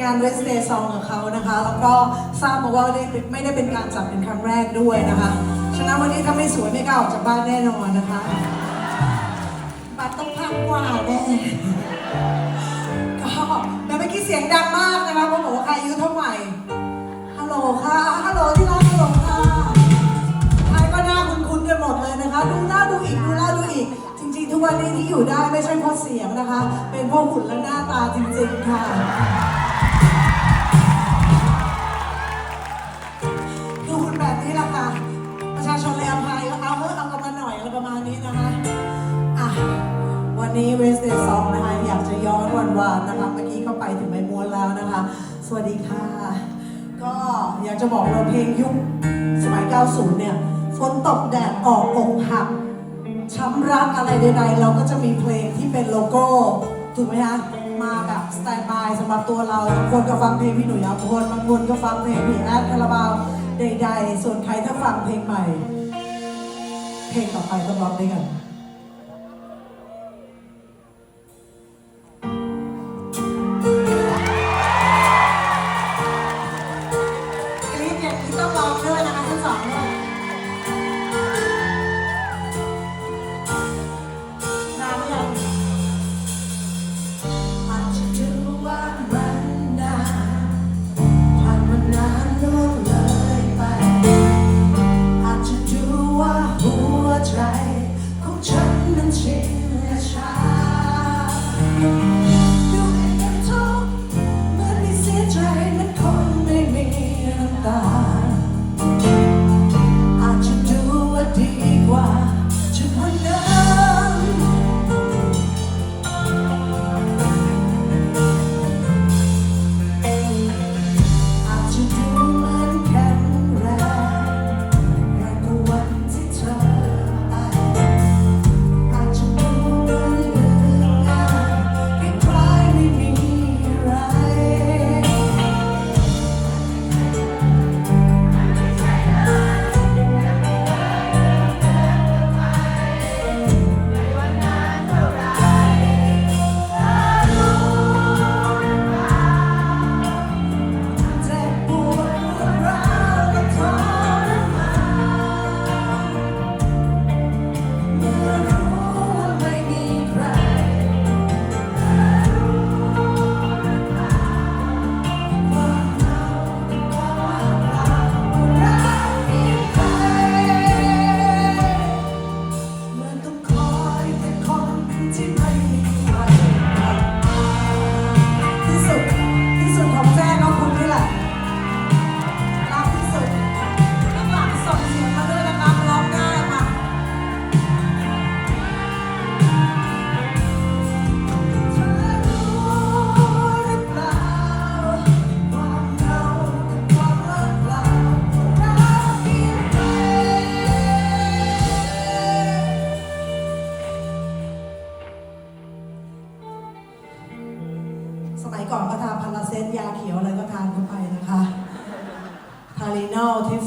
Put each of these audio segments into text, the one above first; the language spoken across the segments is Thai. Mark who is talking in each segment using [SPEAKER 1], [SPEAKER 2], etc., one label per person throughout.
[SPEAKER 1] งาน Rest Day Song กับเขานะคะ แล้วก็ทราบมาว่าไม่ได้ไม่ได้เป็นการจัดเป็นครั้งแรกด้วยนะคะ ฉะนั้นวันนี้ถ้าไม่สวยไม่กล้าออกจากบ้านแน่นอนนะคะบัตรต้องพักกว่าแน่ก็แต่เมื่อกี้เสียงดังมากนะคะเพราะบอกว่าใครอายุเท่าไหร่ฮัลโหลค่ะฮัลโหลที่รักฮัลโหลค่ะใครก็หน้าคุ้นๆกันหมดเลยนะคะ ดูหน้าดูอีกดูหน้าดูอีกจริงๆทุกวันนี้ที่อยู่ได้ไม่ใช่เพราะเสียงนะคะ เป็นเพราะหุ่นและหน้าตาจริงๆค่ะ นนี้เวสเดย์ซองนะคะ อยากจะย้อนวันวานนะคะ เมื่อกี้ก็ไปถึงใบม้วนแล้วนะคะ สวัสดีค่ะ ก็อยากจะบอกว่าเพลงยุคสมัย 90 เนี่ย ฝนตกแดดออกอกหัก ช้ำรักอะไรใดๆ เราก็จะมีเพลงที่เป็นโลโก้ ถูกไหมคะ มาแบบสแตนบายสำหรับตัวเราบางคนก็ฟังเพลงพี่หนุ่ยอัมพลบางคนก็ฟังเพลงพี่แอดคาราบาวใดๆ ส่วนใครถ้าฟังเพลงใหม่ เพลงต่อไปต้องร้องด้วยกัน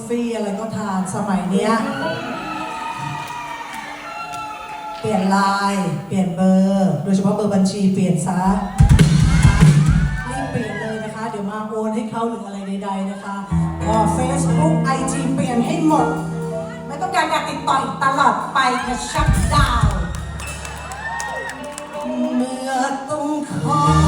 [SPEAKER 1] ฟี่อะไรก็ทานสมัยเนี้ย เปลี่ยนไลน์เปลี่ยนเบอร์ โดยเฉพาะเบอร์บัญชีเปลี่ยนซะรีบเปลี่ยนเลยนะคะ เดี๋ยวมาโอนให้เขาหรืออะไรใดๆนะคะก็ Facebook IG เปลี่ยนให้หมด ไม่ต้องการอยากติดต่ออีกตลอดไปค่ะชักดาว เมื่อต้องคอ